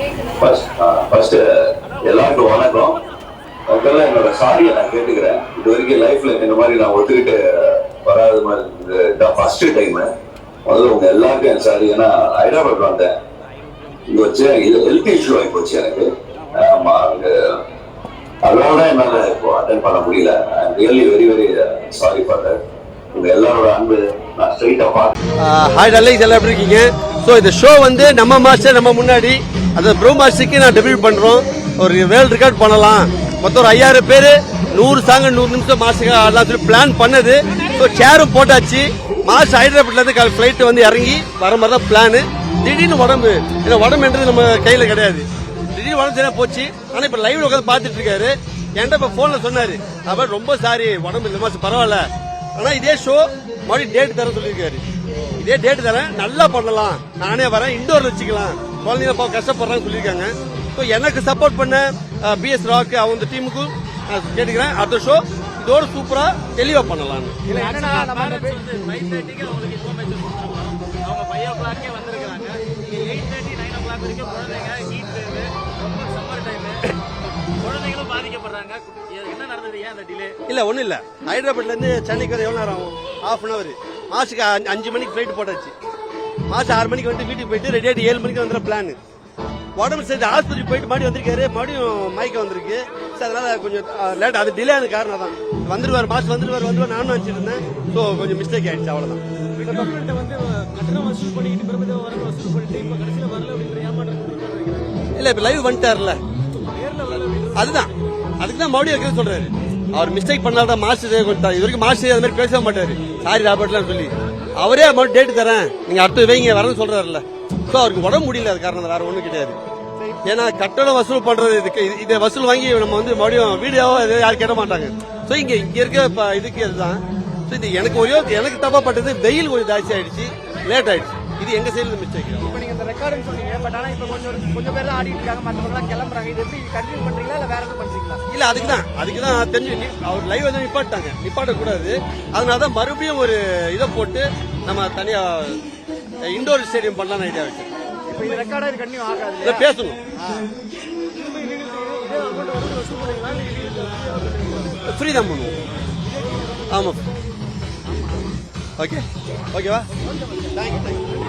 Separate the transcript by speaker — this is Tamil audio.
Speaker 1: ஃபர்ஸ்ட் uh, uh, எல்லாருக்கும் வணக்கம். முதல்ல என்னோட சாரியை நான் கேட்டுக்கிறேன். இது வரைக்கும் லைஃப்ல இந்த மாதிரி நான் ஒத்துக்கிட்டு வராத மாதிரி இருந்தது. ஃபர்ஸ்ட் டைம் முதல்ல உங்க எல்லாருக்கும் என் சாரி ஏன்னா ஹைதராபாத் வந்தேன். இங்க வச்சு இது ஹெல்த் இஷ்யூ ஆகி போச்சு எனக்கு. ஆமா அதனால அதோட என்னால இப்போ அட்டன் பண்ண முடியல. Really very very sorry for that உங்க எல்லாரோட அன்பு நான் ஸ்ட்ரைட்டா பார்த்து
Speaker 2: ஹாய் டல்லை இதெல்லாம் எப்படி இருக்கீங்க? ஸோ இந்த ஷோ வந்து நம்ம மாஸ்டர் நம்ம முன்னாடி அந்த ப்ரோ நான் டெபியூட் பண்ணுறோம் ஒரு வேர்ல்டு ரெக்கார்ட் பண்ணலாம். மொத்தம் ஒரு ஐயாயிரம் பேர் நூறு சாங்க நூறு நிமிஷம் மாஸ்டருக்கு ஆடலாம் சொல்லி பிளான் பண்ணது. ஸோ சேரும் போட்டாச்சு. மாஸ்டர் ஹைதராபாத்லேருந்து கால் ஃப்ளைட் வந்து இறங்கி வர மாதிரி தான் பிளானு திடீர்னு உடம்பு ஏன்னா உடம்புன்றது நம்ம கையில் கிடையாது. திடீர்னு உடம்பு சரியாக போச்சு. ஆனால் இப்போ லைவில் உட்காந்து பார்த்துட்டு இருக்காரு. என்கிட்ட இப்போ ஃபோனில் சொன்னார். அவர் ரொம்ப சாரி உடம்பு இந்த மாதம் பரவாயில்ல. ஆனால் இதே ஷோ மறுபடியும் டேட் தர சொல்லியிருக்காரு. இதே டேட் தரேன். நல்லா பண்ணலாம். நானே வரேன். இண்டோர்ல வச்சுக்கலாம். குழந்தைங்க பாவம் கஷ்டப்படுறாங்க சொல்லியிருக்காங்க. ஸோ எனக்கு சப்போர்ட் பண்ண பிஎஸ் ராக் அவங்க டீமுக்கும் நான் கேட்டுக்கிறேன். அடுத்த ஷோ இதோட சூப்பரா தெளிவா
Speaker 3: டிலே
Speaker 2: இல்ல ஒண்ணும் இல்ல. ஹைதராபாத்ல இருந்து சென்னைக்கு வர எவ்வளவு நேரம் ஆகும்? ஹாஃப் அன் அவர் மாசுக்கு அஞ்சு- அஞ்சு மணிக்கு ஃபிளைட் போட்டாச்சு. மாசம் ஆறு மணிக்கு வந்து வீட்டுக்கு போயிட்டு ரெடி ஆகிட்டு ஏழு மணிக்கு வந்துற பிளான் உடம்பு சரி ஆஸ்பத்திரி போயிட்டு மறுபடியும் வந்திருக்காரு மறுபடியும் மயக்கம் வந்திருக்கு. சரி அதனால கொஞ்சம் லேட் அது டிலே ஆன காரணம் தான் வந்துருவார் மாசம் வந்துருவார் வந்துருவார் நானும் இருந்தேன். ஸோ கொஞ்சம் மிஸ்டேக் ஆயிடுச்சு
Speaker 3: கொடுத்துருக்காங்க
Speaker 2: இல்ல இப்ப லைவ் வந்துட்டார்ல அதுதான். அதுக்கு தான் மறுபடியும் வைக்கிறது சொல்றாரு. அவர் மிஸ்டேக் பண்ணால்தான் மாஸ்டர் இது வரைக்கும் மாஸ்டர் அது மாதிரி பேச மாட்டாரு. சாரி ராபர்ட்லாம் சொல்லி. அவரே அமௌண்ட் டேட் தரேன். நீங்க அடுத்து வைங்க வரேன்னு சொல்றாருல்ல. ஸோ அவருக்கு உடம்பு முடியல அது காரணம் வேற ஒண்ணும் கிடையாது. ஏன்னா கட்டணம் வசூல் பண்றது இதுக்கு இதை வசூல் வாங்கி நம்ம வந்து மறுபடியும் வீடியோவோ எதுவும் யாரும் கேட்ட மாட்டாங்க. ஸோ இங்க இங்க இருக்க இப்போ இதுக்கு அதுதான் ஸோ இது எனக்கு ஒரே எனக்கு தப்பாப்பட்டது வெயில் கொஞ்சம் ஜாஸ்தி ஆயிடுச்சு லேட் ஆயிடுச்சு. இது எங்க சைடுல மிஸ்டேக்
Speaker 3: இப்ப நீங்க இந்த ரெக்கார்டுன்னு சொன்னீங்க பட் ஆனா இப்ப கொஞ்சம் கொஞ்சம் பேர் தான் ஆடிட்டு இருக்காங்க மத்தவங்க எல்லாம் கிளம்புறாங்க. இது எப்படி கண்டினியூ பண்றீங்களா இல்ல வேற எதுவும் பண்றீங்களா?
Speaker 2: இல்ல அதுக்கு தான் அதுக்கு தான் தெரிஞ்சு அவர் லைவ் வந்து நிப்பாட்டாங்க. நிப்பாட்ட கூடாது அதனால தான் மறுபடியும் ஒரு இதை போட்டு நம்ம தனியா இண்டோர் ஸ்டேடியம் பண்ணலாம்னு ஐடியா வச்சு
Speaker 3: இப்ப இந்த ரெக்கார்டா இது கண்டினியூ ஆகாது
Speaker 2: இதை பேசணும்.
Speaker 3: இதே
Speaker 2: ஃப்ரீ தான் பண்ணுவோம். ஆமா. ஓகே ஓகேவா தேங்க்யூ தேங்க்யூ